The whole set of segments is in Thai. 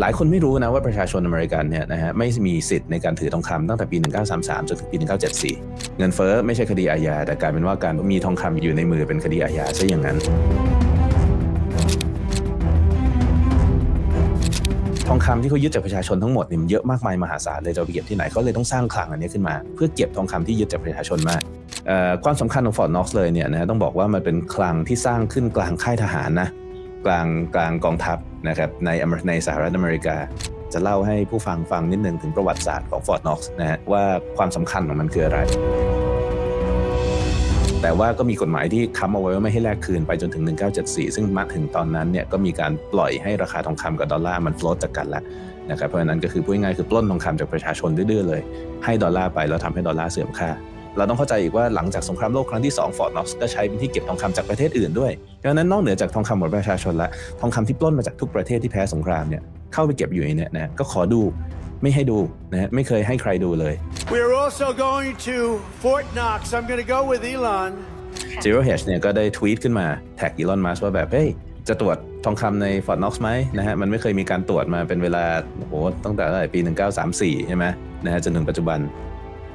หลายคนไม่รู้นะว่าประชาชนอเมริกันเนี่ยนะฮะไม่มีสิทธิ์ในการถือทองคำตั้งแต่ปี 1933 จนถึงปี 1974 เงินเฟ้อไม่ใช่คดีอาญาแต่กลายเป็นว่าการมีทองคำอยู่ในมือเป็นคดีอาญาซะอย่างนั้นทองคำที่เขายึดจากประชาชนทั้งหมดเนี่ยมันเยอะมากมายมหาศาลเลยจะเอาไปเก็บที่ไหนเขาเลยต้องสร้างคลังอันนี้ขึ้นมา เพื่อเก็บทองคำที่ยึดจากประชาชนมากความสำคัญของฟอร์ดน็อกซ์เลยเนี่ยนะต้องบอกว่ามันเป็นคลังที่สร้างขึ้นกลางค่ายทหารนะ กลางกลางกองทัพนะครับในในสหรัฐอเมริกา จะเล่าให้ผู้ฟังฟังนิดนึงถึงประวัติศาสตร์ของฟอร์ดน็อกซ์นะฮะว่าความสำคัญของมันคืออะไร แต่ว่าก็มีกฎหมายที่ค้ำเอาไว้ว่าไม่ให้แลกคืนไปจนถึง 1974 ซึ่งมาถึงตอนนั้นเนี่ยก็มีการปล่อยให้ราคาทองคำกับดอลลาร์มันฟลอตจากกันแล้วนะครับเพราะฉะนั้นก็คือพูดง่ายๆคือปล้นทองคำจากประชาชนดื้อๆเลย ให้ดอลลาร์ไปแล้วทำให้ดอลลาร์เสื่อมค่า เราต้องเข้าใจอีกว่าหลังจากสงครามโลกครั้งที่2ฟอร์ดน็อกซ์ก็ใช้เป็นที่เก็บทองคำจากประเทศอื่นด้วยดังนั้นนอกเหนือจากทองคำของประชาชนและทองคำที่ปล้นมาจากทุกประเทศที่แพ้สงครามเนี่ยเข้าไปเก็บอยู่ในเนี่ยนะก็ขอดูไม่ให้ดูนะฮะไม่เคยให้ใครดูเลย We're also going to Fort Knox. I'm going to go with Elon. Zero Hedge เนี่ยก็ได้ทวีตขึ้นมาแท็กอีลอนมัสว่าแบบเฮ้ยจะตรวจทองคำใน Fort Knox ไหมนะฮะมันไม่เคยมีการตรวจมาเป็นเวลาโอ้โหตั้งแต่ตั้งแต่ปี 1934 ใช่ไหมนะฮะจนถึงปัจจุบัน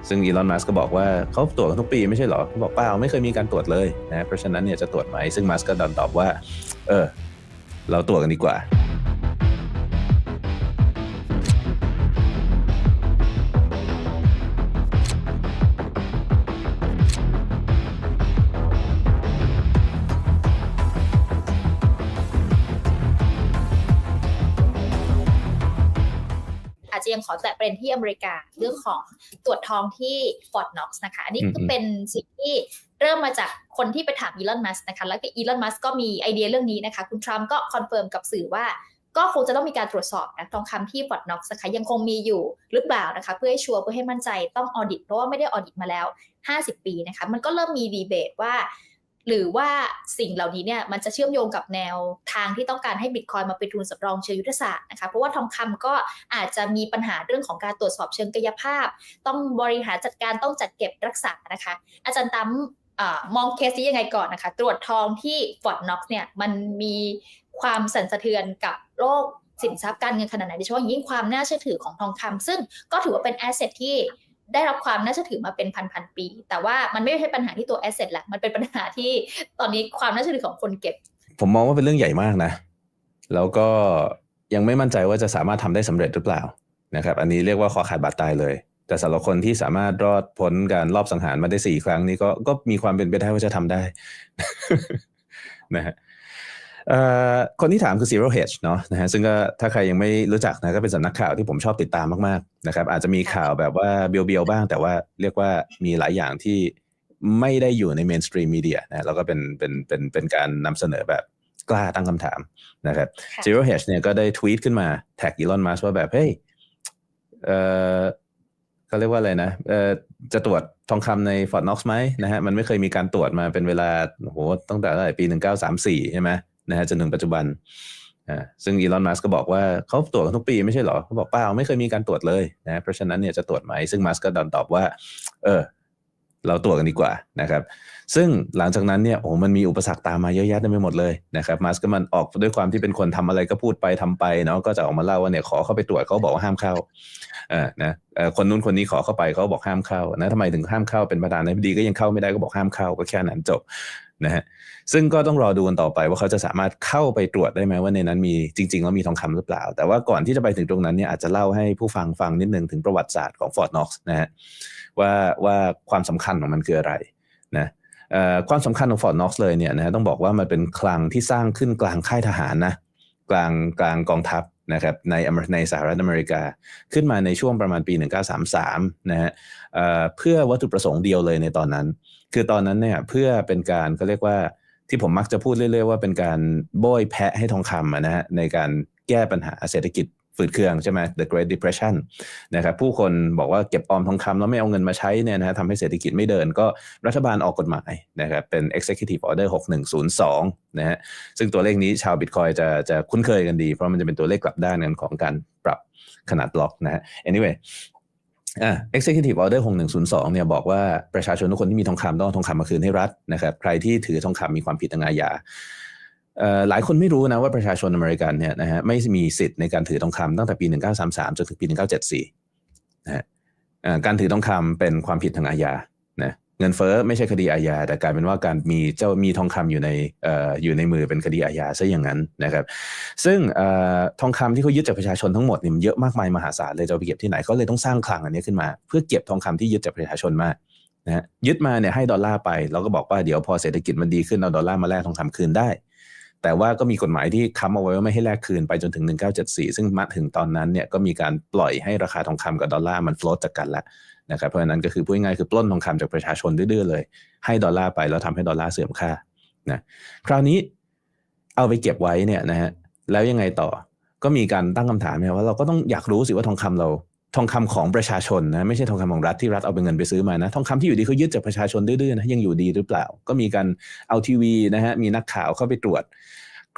ซึ่งอีลอน มัสก์ก็บอกว่าเขาตรวจกันทุกปีไม่ใช่เหรอเขาบอกเปล่าไม่เคยมีการตรวจเลยนะเพราะฉะนั้นเนี่ยจะตรวจไหมซึ่งมัสก็ดันตอบว่าเออเราตรวจกันดีกว่า อาจจะยังขอแตะประเด็นที่อเมริกาเรื่องของตรวจทองที่ฟอร์ดน็อกซ์นะคะ อันนี้อืมก็เป็นสิ่งที่เริ่มมาจากคนที่ไปถามอีลอนมัสนะคะ แล้วก็อีลอนมัสก็มีไอเดียเรื่องนี้นะคะ คุณทรัมป์ก็คอนเฟิร์มกับสื่อว่าก็คงจะต้องมีการตรวจสอบนะทองคำที่ฟอร์ดน็อกซ์นะคะยังคงมีอยู่หรือเปล่านะคะ เพื่อให้ชัวร์เพื่อให้มั่นใจต้องออดิตเพราะว่าไม่ได้ออดิตมาแล้ว 50 ปีนะคะ มันก็เริ่มมีดีเบตว่า หรือว่าสิ่งเหล่านี้เนี่ยมันจะเชื่อมโยงกับแนวทางที่ต้องการให้บิตคอยมาเป็นทุนสำรองเชิงยุทธศาสตร์นะคะเพราะว่าทองคำก็อาจจะมีปัญหาเรื่องของการตรวจสอบเชิงกายภาพ ต้องบริหารจัดการต้องจัดเก็บรักษานะคะ อาจารย์ตั้มมองเคสนี้ยังไงก่อนนะคะ ตรวจทองที่ฟอร์ดน็อกเนี่ยมันมีความสั่นสะเทือนกับโลกสินทรัพย์การเงินขนาดไหนโดยเฉพาะยิ่งความน่าเชื่อถือของทองคำซึ่งก็ถือว่าเป็นแอสเซทที่ ได้รับความน่าเชื่อถือมาเป็นพันๆปี แต่ว่ามันไม่ใช่ปัญหาที่ตัวแอสเซทแหละ มันเป็นปัญหาที่ตอนนี้ความน่าเชื่อถือของคนเก็บ ผมมองว่าเป็นเรื่องใหญ่มากนะ แล้วก็ยังไม่มั่นใจว่าจะสามารถทำได้สำเร็จหรือเปล่านะครับ อันนี้เรียกว่าคอขาดบาดตายเลย แต่สำหรับคนที่สามารถรอดพ้นการรอบสังหารมาได้สี่ครั้งนี้ก็ก็มีความเป็นไปได้ว่าจะทำได้นะฮะ คนที่ถามคือ Zero Hedge เนาะนะฮะซึ่งก็ถ้าใครยังไม่รู้จักนะก็เป็นสำนักข่าวที่ผมชอบติดตามมากๆนะครับ อาจจะมีข่าวแบบว่าเบียวๆบ้าง แต่ว่าเรียกว่ามีหลายอย่างที่ไม่ได้อยู่ในเมนสตรีมมีเดียนะแล้วก็เป็นเป็นเป็นเป็นการนำเสนอแบบกล้าตั้งคำถามนะครับค่ะ Zero Hedge เนี่ยก็ได้ทวีตขึ้นมาแท็กอีลอนมัสว่าแบบเฮ้ยเออเขาเรียกว่าอะไรนะเออจะตรวจทองคำใน Fort Knox ไหมนะฮะมันไม่เคยมีการตรวจมาเป็นเวลาโอ้โหตั้งแต่ตั้งแต่ปี1934ใช่ไหม นะฮะจนถึงปัจจุบันอ่าซึ่งอีลอนมัสก์ก็บอกว่าเขาตรวจกันทุกปีไม่ใช่หรอเขาบอกเปล่าไม่เคยมีการตรวจเลยนะเพราะฉะนั้นเนี่ยจะตรวจไหมซึ่งมัสก็ดันตอบว่า เออ เราตรวจกันดีกว่านะครับ ซึ่งหลังจากนั้นเนี่ยโอ้มันมีอุปสรรคตามมาเยอะแยะเต็มไปหมดเลยนะครับมัสก์ก็มันออกด้วยความที่เป็นคนทำอะไรก็พูดไปทำไปเนาะก็จะออกมาเล่าว่าเนี่ยขอเข้าไปตรวจเขาบอกว่าห้ามเข้าเออนะอ่อคนนู้นคนนี้ขอเข้าไปเขาบอกห้ามเข้านะทำไมถึงห้ามเข้าเป็นประธานาธิบดีก็ยังเข้าไม่ได้ก็บอกห้ามเข้าก็แค่นั้นจบ นะฮะซึ่งก็ต้องรอดูกันต่อไปว่าเขาจะสามารถเข้าไปตรวจได้ไหมว่าในนั้นมีจริงๆแล้วมีทองคำหรือเปล่า แต่ว่าก่อนที่จะไปถึงตรงนั้นเนี่ยอาจจะเล่าให้ผู้ฟังฟังนิดนึงถึงประวัติศาสตร์ของฟอร์ดน็อกซ์นะฮะว่าว่าความสำคัญของมันคืออะไรนะความสำคัญของฟอร์ดน็อกซ์เลยเนี่ยนะฮะต้องบอกว่ามันเป็นคลังที่สร้างขึ้นกลางค่ายทหารนะกลางกลางกองทัพ นะครับในในสหรัฐอเมริกาขึ้นมาในช่วงประมาณปี 1933นะฮะเเพื่อวัตถุประสงค์เดียวเลยในตอนนั้น คือตอนนั้นเนี่ยเพื่อเป็นการเขาเรียกว่าที่ผมมักจะพูดเรื่อย ๆ ว่าเป็นการโบยแพะให้ทองคำนะฮะในการแก้ปัญหาเศรษฐกิจ ฝืดเคืองใช่ไหม The Great Depression นะครับผู้คนบอกว่าเก็บออมทองคำแล้วไม่เอาเงินมาใช้เนี่ยนะฮะทำให้เศรษฐกิจไม่เดินก็รัฐบาลออกกฎหมายนะครับเป็น Executive Order 6102นะฮะซึ่งตัวเลขนี้ชาวบิตคอยจะจะคุ้นเคยกันดี เพราะมันจะเป็นตัวเลขกลับด้านกันของการปรับขนาดล็อกนะฮะ anyway อ่า Executive Order 6102เนี่ยบอกว่าประชาชนทุกคนที่มีทองคำต้องทองคำมาคืนให้รัฐนะครับ ใครที่ถือทองคำมีความผิดทางอาญา หลายคนไม่รู้นะว่าประชาชนอเมริกันเนี่ยนะฮะไม่มีสิทธิ์ในการถือทองคำตั้งแต่ปี 1933 จนถึงปี 1974นะฮะการถือทองคำเป็นความผิดทางอาญานะเงินเฟ้อไม่ใช่คดีอาญาแต่กลายเป็นว่าการมีเจ้ามีทองคำอยู่ในออยู่ในมือเป็นคดีอาญาซะอย่างนั้นนะครับ ซึ่งอทองคำที่เขายึดจากประชาชนทั้งหมดเนี่ยมันเยอะมากมายมหาศาลเลยจะไปเก็บที่ไหนเขาเลยต้องสร้างคลังอันนี้ขึ้นมา เพื่อเก็บทองคำที่ยึดจากประชาชนมานะฮะยึดมาเนี่ยให้ดอลลาร์ไปเราก็บอกว่าเดี๋ยวพอเศรษฐกิจมันดีขึ้นเอาดอลลาร์มาแลกทองคำคืนได้ แต่ว่าก็มีกฎหมายที่ค้ำเอาไว้ว่าไม่ให้แลกคืนไปจนถึง 1974 ซึ่งมาถึงตอนนั้นเนี่ยก็มีการปล่อยให้ราคาทองคำกับดอลลาร์มันฟลอตจากกันแล้วนะครับเพราะฉะนั้นก็คือพูดง่ายๆคือปล้นทองคำจากประชาชนดื้อๆเลย ให้ดอลลาร์ไปแล้วทำให้ดอลลาร์เสื่อมค่านะคราวนี้เอาไปเก็บไว้เนี่ยนะฮะแล้วยังไงต่อก็มีการตั้งคำถามเนี่ยว่าเราก็ต้องอยากรู้สิว่าทองคำเรา ทองคำของประชาชนนะไม่ใช่ทองคำของรัฐที่รัฐเอาเป็นเงินไปซื้อมานะทองคำที่อยู่ดีเขายึดจากประชาชนดื้อๆนะยังอยู่ดีหรือเปล่า ก็มีการเอาทีวีนะฮะมีนักข่าวเข้าไปตรวจ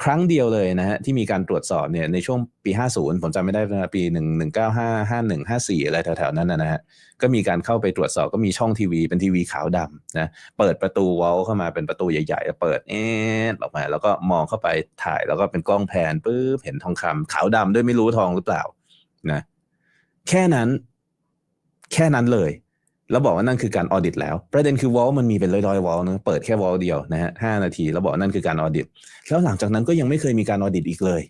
ครั้งเดียวเลยนะฮะที่มีการตรวจสอบเนี่ยในช่วงปี 50 ผมจำไม่ได้นะปี 1 1 9 5 5 1 5 4 อะไรแถวๆนั้นนะฮะก็มีการเข้าไปตรวจสอบก็มีช่องทีวีเป็นทีวีขาวดำนะเปิดประตูวอลเข้ามาเป็นประตูใหญ่ๆเปิดเอ๊ะออกมา แล้วก็มองเข้าไปถ่ายแล้วก็เป็นกล้องแพนปุ๊บเห็นทองคำขาวดำด้วยไม่รู้ทองหรือเปล่านะ แค่นั้น แค่นั้นเลย แล้วบอกว่านั่นคือการออดิตแล้ว ประเด็นคือวอลมันมีเป็นร้อยๆวอลนะเปิดแค่วอลเดียวนะฮะห้านาทีแล้วบอกนั่นคือการออดิตแล้วหลังจากนั้นก็ยังไม่เคยมีการออดิตอีกเลย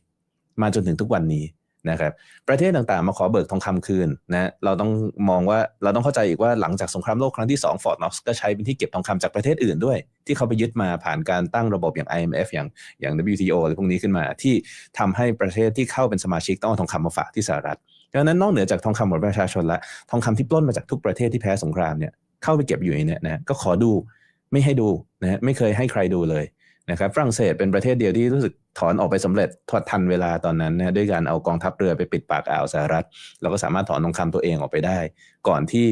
มาจนถึงทุกวันนี้นะครับประเทศต่างๆ มาขอเบิกทองคำคืนนะเราต้องมองว่าเราต้องเข้าใจอีกว่าหลังจากสงครามโลกครั้งที่2ฟอร์ดน็อกซ์ก็ใช้เป็นที่เก็บทองคำจากประเทศอื่นด้วย ที่เขาไปยึดมาผ่านการตั้งระบบอย่าง IMF อย่างอย่าง WTO อะไรพวกนี้ขึ้นมาที่ทำให้ประเทศที่เข้าเป็นสมาชิกต้องเอาทองคำมาฝากที่สหรัฐ ดังนั้นนอกเหนือจากทองคำของประชาชนและทองคำที่ปล้นมาจากทุกประเทศที่แพ้สงครามเนี่ยเข้าไปเก็บอยู่ในเนี่ยนะก็ขอดูไม่ให้ดูนะฮะไม่เคยให้ใครดูเลยนะครับฝรั่งเศสเป็นประเทศเดียวที่รู้สึกถอนออกไปสำเร็จทอดทันเวลาตอนนั้นนะด้วยการเอากองทัพเรือไปปิดปากอ่าวสหรัฐเราก็สามารถถอนทองคำตัวเองออกไปได้ ก่อนที่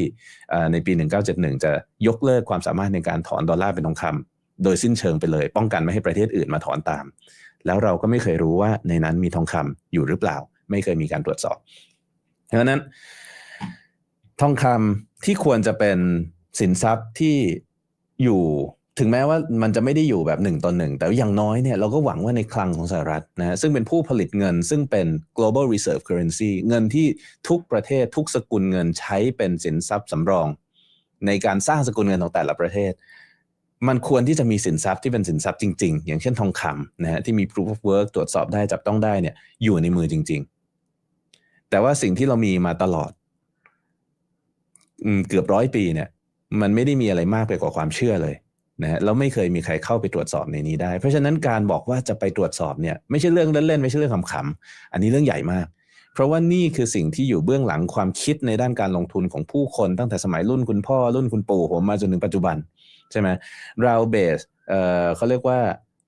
เอ่อในปี 1971 จะยกเลิกความสามารถในการถอนดอลลาร์เป็นทองคำโดยสิ้นเชิงไปเลย ป้องกันไม่ให้ประเทศอื่นมาถอนตาม แล้วเราก็ไม่เคยรู้ว่าในนั้นมีทองคำอยู่หรือเปล่า ไม่เคยมีการตรวจสอบ ดังนั้นทองคำที่ควรจะเป็นสินทรัพย์ที่อยู่ถึงแม้ว่ามันจะไม่ได้อยู่แบบหนึ่งต่อหนึ่งแต่อย่างน้อยเนี่ยเราก็หวังว่าในคลังของสหรัฐนะฮะซึ่งเป็นผู้ผลิตเงิน ซึ่งเป็น global reserve currency เงินที่ทุกประเทศทุกสกุลเงินใช้เป็นสินทรัพย์สำรอง ในการสร้างสกุลเงินของแต่ละประเทศ มันควรที่จะมีสินทรัพย์ที่เป็นสินทรัพย์จริง ๆ อย่างเช่นทองคำนะฮะที่มี proof of work ตรวจสอบได้จับต้องได้เนี่ยอยู่ในมือจริง ๆ แต่ว่าสิ่งที่เรามีมาตลอดอืเกือบร้อยปีเนี่ย มันไม่ได้มีอะไรมากไปกว่าความเชื่อเลยนะฮะแล้วไม่เคยมีใครเข้าไปตรวจสอบในนี้ได้ เพราะฉะนั้นการบอกว่าจะไปตรวจสอบเนี่ยไม่ใช่เรื่องเล่นๆไม่ใช่เรื่องขำๆอันนี้เรื่องใหญ่มาก เพราะว่านี่คือสิ่งที่อยู่เบื้องหลังความคิดในด้านการลงทุนของผู้คนตั้งแต่สมัยรุ่นคุณพ่อรุ่นคุณปู่ผมมาจนถึงปัจจุบันใช่ไหมเราเบสเเขาเรียกว่า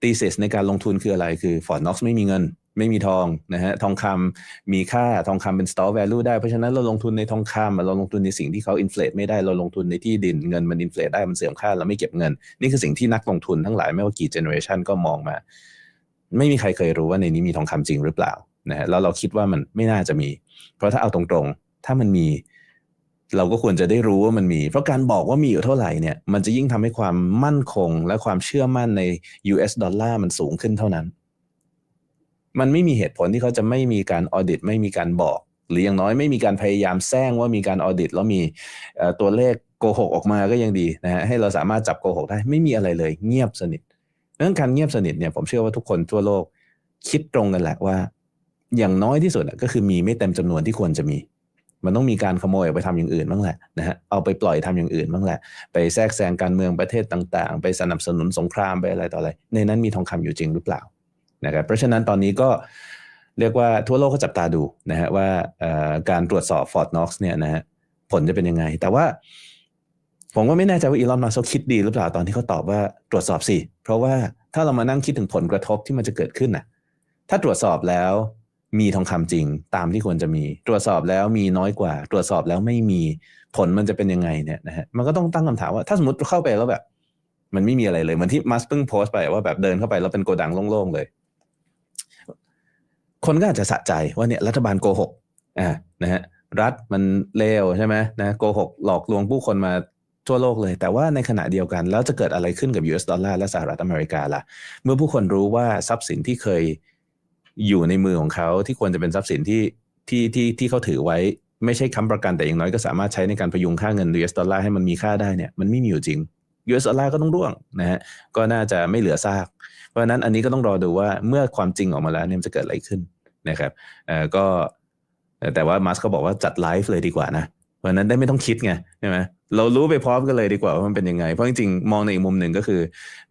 thesis ในการลงทุนคืออะไรคือ Fort Knox ไม่มีเงิน ไม่มีทองนะฮะทองคำมีค่าทองคำเป็น store value ได้เพราะฉะนั้นเราลงทุนในทองคำเราลงทุนในสิ่งที่เขา inflate ไม่ได้เราลงทุนในที่ดินเงินมัน inflate ได้มันเสื่อมค่าเราไม่เก็บเงิน นี่คือสิ่งที่นักลงทุนทั้งหลายไม่ว่ากี่ generation ก็มองมา ไม่มีใครเคยรู้ว่าในนี้มีทองคำจริงหรือเปล่านะฮะแล้วเราคิดว่ามันไม่น่าจะมี เพราะถ้าเอาตรงๆ ถ้ามันมี เราก็ควรจะได้รู้ว่ามันมี เพราะการบอกว่ามีอยู่เท่าไหร่เนี่ย มันจะยิ่งทำให้ความมั่นคง และความเชื่อมั่นใน US ดอลลาร์มันสูงขึ้นเท่านั้น มันไม่มีเหตุผลที่เขาจะไม่มีการออดิตไม่มีการบอก หรืออย่างน้อยไม่มีการพยายามแซงว่ามีการออดิตแล้วมีตัวเลขโกหกออกมาก็ยังดีนะฮะให้เราสามารถจับโกหกได้ไม่มีอะไรเลย เงียบสนิทเรื่องการเงียบสนิทเนี่ยผมเชื่อว่าทุกคนทั่วโลกคิดตรงกันแหละว่า อย่างน้อยที่สุดก็คือมีไม่เต็มจำนวนที่ควรจะมี มันต้องมีการขโมยออกไปทำอย่างอื่นบ้างแหละนะฮะเอาไปปล่อยทำอย่างอื่นบ้างแหละ ไปแทรกแซงการเมืองประเทศต่าง ๆ ไปสนับสนุนสงครามไปอะไรต่ออะไร ในนั้นมีทองคำอยู่จริงหรือเปล่า นะครับเพราะฉะนั้นตอนนี้ก็เรียกว่าทั่วโลกก็จับตาดูนะฮะว่าการตรวจสอบ Fort Knox เนี่ยนะฮะผลจะเป็นยังไง แต่ว่าผมก็ไม่แน่ใจว่าอีลอนมัสก์คิดดีหรือเปล่าตอนที่เขาตอบว่าตรวจสอบสิ เพราะว่าถ้าเรามานั่งคิดถึงผลกระทบที่มันจะเกิดขึ้นนะถ้าตรวจสอบแล้วมีทองคำจริงตามที่ควรจะมี ตรวจสอบแล้วมีน้อยกว่า ตรวจสอบแล้วไม่มีผลมันจะเป็นยังไงเนี่ยนะฮะมันก็ต้องตั้งคำถามว่าถ้าสมมติเข้าไปแล้วแบบ มันไม่มีอะไรเลยเหมือนที่มัสก์เพิ่งโพสต์ไปว่าแบบเดินเข้าไปแล้วเป็นโกดังโล่งๆเลย คนก็อาจจะสะใจว่าเนี่ยรัฐบาลโกหกอ่านะฮะรัฐมันเลวใช่ไหมนะโกหกหลอกลวงผู้คนมาทั่วโลกเลย แต่ว่าในขณะเดียวกันแล้วจะเกิดอะไรขึ้นกับ US ดอลลาร์และสหรัฐอเมริกาล่ะ เมื่อผู้คนรู้ว่าทรัพย์สินที่เคยอยู่ในมือของเขาที่ควรจะเป็นทรัพย์สินที่ที่ที่ที่เขาถือไว้ไม่ใช่ค้ำประกันแต่อย่างน้อยก็สามารถใช้ในการพยุงค่าเงิน US ดอลลาร์ให้มันมีค่าได้เนี่ยมันไม่มีอยู่จริง US ดอลลาร์ก็ต้องร่วงนะฮะก็น่าจะไม่เหลือซาก เพราะนั้นอันนี้ก็ต้องรอดูว่าเมื่อความจริงออกมาแล้วเนี่ยจะเกิดอะไรขึ้น นะครับเออก็แต่ว่ามัสก็บอกว่าจัดไลฟ์เลยดีกว่านะเพราะนั้นได้ไม่ต้องคิดไงใช่ไหมเรารู้ไปพร้อมกันเลยดีกว่าว่ามันเป็นยังไง เพราะจริงๆ มองในอีกมุมหนึ่งก็คือ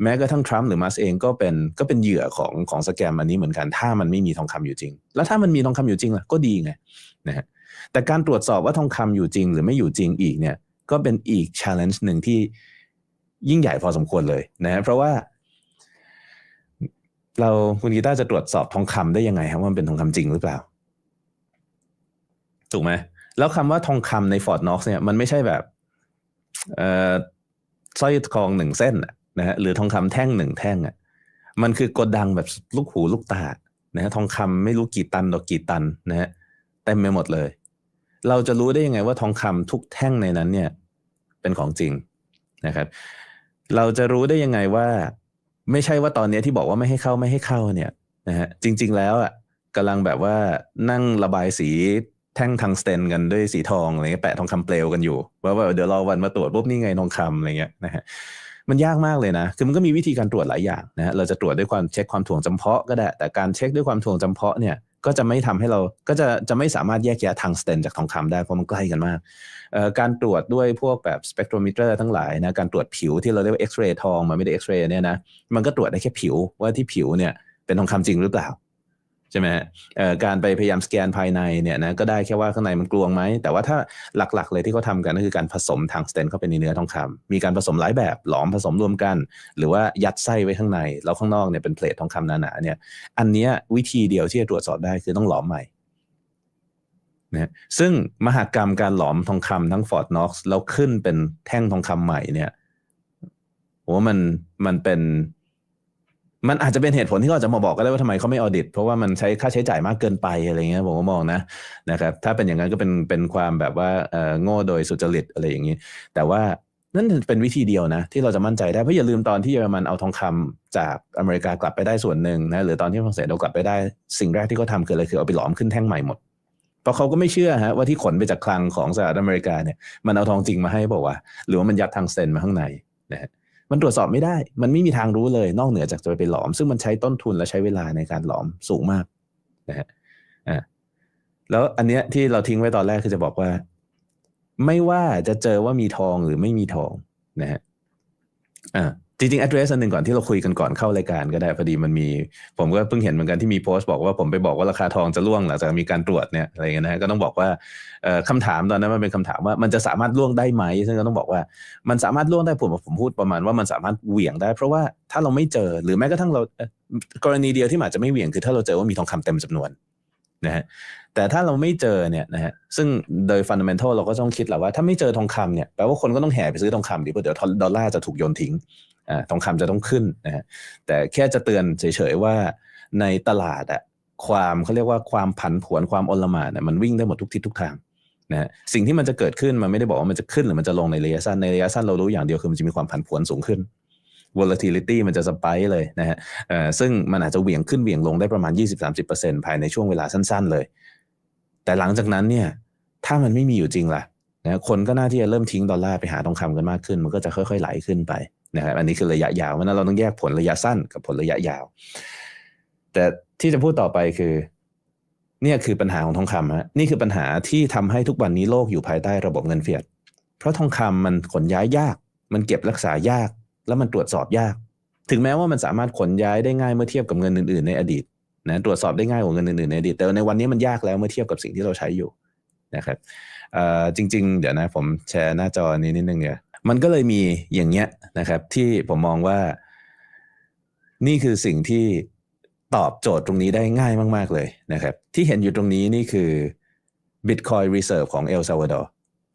แม้กระทั่งทรัมป์หรือมัสเองก็เป็นก็เป็นเหยื่อของของสแกมอันนี้เหมือนกัน ถ้ามันไม่มีทองคำอยู่จริง แล้วถ้ามันมีทองคำอยู่จริงล่ะก็ดีไงนะฮะแต่การตรวจสอบว่าทองคำอยู่จริง หรือไม่อยู่จริงอีกเนี่ยก็เป็นอีก challenge หนึ่งที่ยิ่งใหญ่พอสมควรเลยนะฮะเพราะว่า เราคุณกีตาร์จะตรวจสอบทองคำได้ยังไงครับว่ามันเป็นทองคำจริงหรือเปล่า ถูกไหมแล้วคำว่าทองคำในฟอร์ดน็อกซ์เนี่ยมันไม่ใช่แบบเอ่อสร้อยทองหนึ่งเส้นนะฮะหรือทองคำแท่งหนึ่งแท่งอะมันคือกดดังแบบลูกหูลูกตานะฮะทองคำไม่รู้กี่ตันต่อกี่ตันนะฮะเต็มไปหมดเลย เราจะรู้ได้ยังไงว่าทองคำทุกแท่งในนั้นเนี่ย เป็นของจริงนะครับ เราจะรู้ได้ยังไงว่า ไม่ใช่ว่าตอนนี้ที่บอกว่าไม่ให้เข้าไม่ให้เข้าเนี่ยนะฮะจริง ๆ แล้วอะกำลังแบบว่านั่งระบายสีแท่งทังสเตนกันด้วยสีทองอะไรเงี้ยแปะทองคำเปลวกันอยู่ ว่าว่าเดี๋ยวรอวันมาตรวจปุ๊บนี่ไงทองคำอะไรเงี้ยนะฮะมันยากมากเลยนะ คือมันก็มีวิธีการตรวจหลายอย่างนะฮะเราจะตรวจด้วยความเช็คความถ่วงจำเพาะก็ได้ แต่การเช็คด้วยความถ่วงจำเพาะเนี่ย ก็จะไม่ทำให้เราก็จะจะไม่สามารถแยกแยะทางสเตนจากทองคำได้เพราะมันใกล้กันมาก การตรวจด้วยพวกแบบสเปกโทรมิเตอร์ทั้งหลายนะการตรวจผิวที่เราเรียกว่าเอ็กซเรย์ทองมันไม่ได้เอ็กซเรย์เนี่ยนะมันก็ตรวจได้แค่ผิวว่าที่ผิวเนี่ยเป็นทองคำจริงหรือเปล่า ใช่ไหมฮะการไปพยายามสแกนภายในเนี่ยนะก็ได้แค่ว่าข้างในมันกลวงไหม แต่ว่าถ้าหลักๆ เลยที่เขาทำกันก็คือการผสมทางสเตนเข้าไปในเนื้อทองคำมีการผสมหลายแบบหลอมผสมรวมกัน หรือว่ายัดไส้ไว้ข้างใน แล้วข้างนอกเนี่ยเป็นเพลททองคำหนาๆเนี่ย อันเนี้ยวิธีเดียวที่จะตรวจสอบได้คือต้องหลอมใหม่นะซึ่งมหากรรมการหลอมทองคำทั้งฟอร์ดน็อกซ์แล้วขึ้นเป็นแท่งทองคำใหม่เนี่ยผมว่ามันมันเป็น มันอาจจะเป็นเหตุผลที่เขาจะมาบอกก็ได้ว่าทำไมเขาไม่ออดิต เพราะว่ามันใช้ค่าใช้จ่ายมากเกินไปอะไรเงี้ยผมก็มองนะนะครับถ้าเป็นอย่างนั้นก็เป็นเป็นความแบบว่าเออโง่โดยสุจริตอะไรอย่างนี้ แต่ว่านั่นเป็นวิธีเดียวนะ ที่เราจะมั่นใจได้เพราะอย่าลืมตอนที่เยอรมันเอาทองคำจากอเมริกากลับไปได้ส่วนหนึ่งนะหรือตอนที่ฝรั่งเศสเอากลับไปได้สิ่งแรกที่เขาทำคืออะไรคือเอาไปหลอมขึ้นแท่งใหม่หมดเพราะเขาก็ไม่เชื่อฮะว่าที่ขนไปจากคลังของสหรัฐอเมริกาเนี่ยมันเอาทองจริงมาให้บอกว่า หรือว่ามันยัดทางเซนมาข้างในนะฮะ มันตรวจสอบไม่ได้ มันไม่มีทางรู้เลย นอกเหนือจากจะไปหลอม ซึ่งมันใช้ต้นทุนและใช้เวลาในการหลอมสูงมากนะฮะอ่าแล้วอันเนี้ยที่เราทิ้งไว้ตอนแรกคือจะบอกว่า ไม่ว่าจะเจอว่ามีทองหรือไม่มีทองนะฮะอ่า จริงๆ address อันหนึ่งก่อนที่เราคุยกันก่อนเข้ารายการก็ได้พอดีมันมี ผมก็เพิ่งเห็นเหมือนกันที่มีโพสต์บอกว่าผมไปบอกว่าราคาทองจะร่วงหลังจากมีการตรวจเนี่ยอะไรเงี้ยนะก็ต้องบอกว่าเอ่อคำถามตอนนั้นมันเป็นคำถามว่ามันจะสามารถร่วงได้ไหมซึ่งก็ต้องบอกว่ามันสามารถร่วงได้ผมผมพูดประมาณว่ามันสามารถเหวี่ยงได้ เพราะว่าถ้าเราไม่เจอหรือแม้กระทั่งเรากรณีเดียวที่มันอาจจะไม่เหวี่ยงคือถ้าเราเจอว่ามีทองคำเต็มจำนวนนะฮะแต่ถ้าเราไม่เจอเนี่ยนะฮะซึ่งโดยฟันดัมเ n ทัลเราก็ต้องคิดแหละว่าถ้าไม่เจอทองคำเนี่ยแปลว่าคนก็ต้องแห่ไปซื้อทองคำดิเพราะเดี๋ยวดอลลาร์จะถูกโยนทิ้ง ทองคำจะต้องขึ้นนะฮะแต่แค่จะเตือนเฉยๆว่าในตลาดอะความเขาเรียกว่าความผันผวนความอลหม่านเนี่ยมันวิ่งได้หมดทุกทิศทุกทางนะฮะสิ่งที่มันจะเกิดขึ้นมันไม่ได้บอกว่ามันจะขึ้นหรือมันจะลงในระยะสั้นในระยะสั้นเรารู้อย่างเดียวคือมันจะมีความผันผวนสูงขึ้น volatility มันจะสปค์เลยนะฮะซึ่งมันอาจจะเหวี่ยงขึ้นเหวี่ยงลงได้ประมาณ 20-30%ภายในช่วงเวลาสั้น ๆ เลย แต่หลังจากนั้นเนี่ยถ้ามันไม่มีอยู่จริงล่ะนะคนก็น่าที่จะเริ่มทิ้งดอลลาร์ไปหาทองคำกันมากขึ้น มันก็จะค่อย ๆ ไหลขึ้นไป นะครับอันนี้คือระยะยาวเพราะนั้นเราต้องแยกผลระยะสั้นกับผลระยะยาว แต่ที่จะพูดต่อไปคือ เนี่ยคือปัญหาของทองคำฮะนี่คือปัญหาที่ทำให้ทุกวันนี้โลกอยู่ภายใต้ระบบเงินเฟียดเพราะทองคำมันขนย้ายยาก มันเก็บรักษายาก แล้วมันตรวจสอบยาก ถึงแม้ว่ามันสามารถขนย้ายได้ง่ายเมื่อเทียบกับเงินอื่น ๆ ในอดีตนะตรวจสอบได้ง่ายกว่าเงินอื่นๆในอดีตแต่ในวันนี้มันยากแล้วเมื่อเทียบกับสิ่งที่เราใช้อยู่นะครับจริง ๆ เดี๋ยวนะผมแชร์หน้าจอนี้นิดนึงเนี่ย มันก็เลยมีอย่างเงี้ยนะครับ ที่ผมมองว่า นี่คือสิ่งที่ตอบโจทย์ตรงนี้ได้ง่ายมาก ๆ เลยนะครับ ที่เห็นอยู่ตรงนี้นี่คือ Bitcoin Reserve ของเอลซาวาดอร์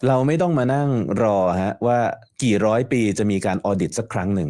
เราไม่ต้องมานั่งรอฮะว่ากี่ร้อยปีจะมีการออดิตสักครั้งหนึ่ง